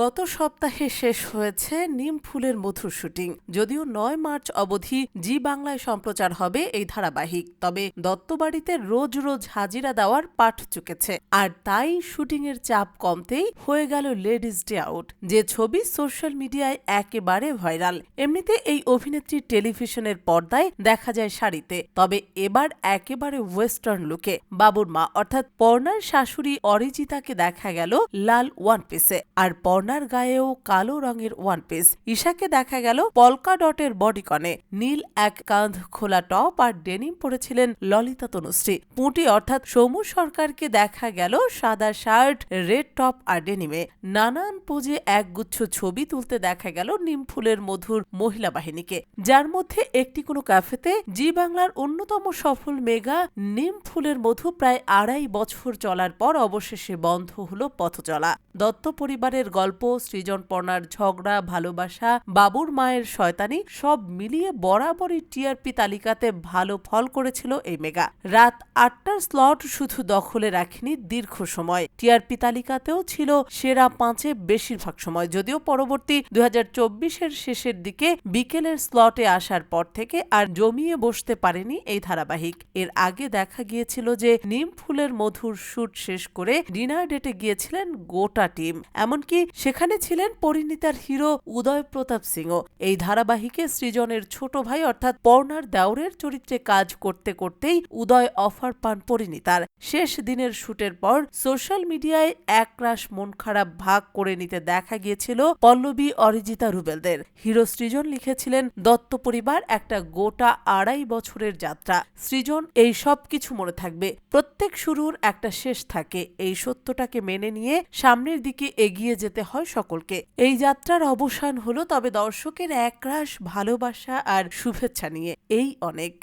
গত সপ্তাহে শেষ হয়েছে নিম ফুলের মধুর শুটিং। যদিও নয় মার্চ অবধি জি বাংলায় সম্প্রচার হবে এই ধারাবাহিক, তবে দত্তবাড়িতে রোজ রোজ হাজিরা দেওয়ার পাঠ চুকেছে। আর তাই শুটিং এর চাপ কমতেই হয়ে গেল লেডিস ডে আউট, যে ছবি সোশ্যাল মিডিয়ায় একেবারে ভাইরাল। এমনিতে এই অভিনেত্রী টেলিভিশনের পর্দায় দেখা যায় শাড়িতে, তবে এবার একেবারে ওয়েস্টার্ন লুকে। বাবুর মা, অর্থাৎ পর্ণার শাশুড়ি অরিজিতাকে দেখা গেল লাল ওয়ান পিসে। আর পর্ণার গায়েও কালো রঙের ওয়ান পিস। ঈশাকে দেখা গেল পলকা ডটের বডিকনে নীল এক কাঁধ খোলা টপ আর ডেনিম পরেছিলেন ললিতা তনুশ্রী। পুঁটি অর্থাৎ সৌমু সরকারকে দেখা গেল সাদা শার্ট, রেড টপ আর ডেনিমে। নানান পোজে একগুচ্ছ ছবি তুলতে দেখা গেল নিম ফুলের মধুর মহিলা বাহিনীকে। যার মধ্যে একটি কোনো ক্যাফেতে জি বাংলার অন্যতম সফল মেগা নিম ফুলের মধু প্রায় আড়াই বছর চলার পর অবশেষে বন্ধ হলো পথচলা। দত্ত পরিবারের গল্প সৃজন পর্ণার ঝগড়া, ভালোবাসা, বাবুর মায়ের শয়তানি সব মিলিয়ে বরাবরই টিআরপি তালিকাতে ভালো ফল করেছিল এই মেগা। রাত আটটার স্লট শুধু দখলে রাখেনি দীর্ঘ সময়। টিআরপি তালিকাতেও ছিল সেরা পাঁচে বেশিরভাগ সময়, যদিও পরবর্তী দুই এর শেষের দিকে বিকেলের স্লটে আসার পর থেকে আর জমিয়ে বসতে পারেনি এই ধারাবাহিক। এর আগে দেখা গিয়েছিল যে নিম ফুলের মধুর শুট শেষ করে ডিনার ডেটে গিয়েছিলেন গোটা টিম। এমনকি সেখানে ছিলেন পরিণীতার হিরো উদয় প্রতাপ সিংও এই ধারাবাহিকে সৃজনের ছোট ভাই অর্থাৎ পর্ণার দেওরের চরিত্রে কাজ করতে করতেই উদয় অফার পান পরিণীতার। শেষ দিনের শুটের পর সোশ্যাল মিডিয়ায় এক একরাশ মন খারাপ ভাগ করে নিতে দেখা গিয়েছিল পল্লবী অরিজিতা রুবেলদের। হিরো সৃজন লিখেছিলেন, দত্ত পরিবার একটা গোটা আড়াই বছরের যাত্রা। সৃজন এই সব কিছু মনে থাকবে। প্রত্যেক শুরুর একটা শেষ থাকে। এই সত্যটাকে মেনে নিয়ে সামনের দিকে এগিয়ে যেতে হয় সকলকে। এই যাত্রার অবসান হলো তবে দর্শকের একরাশ ভালোবাসা আর শুভেচ্ছা নিয়ে। এই অনেক।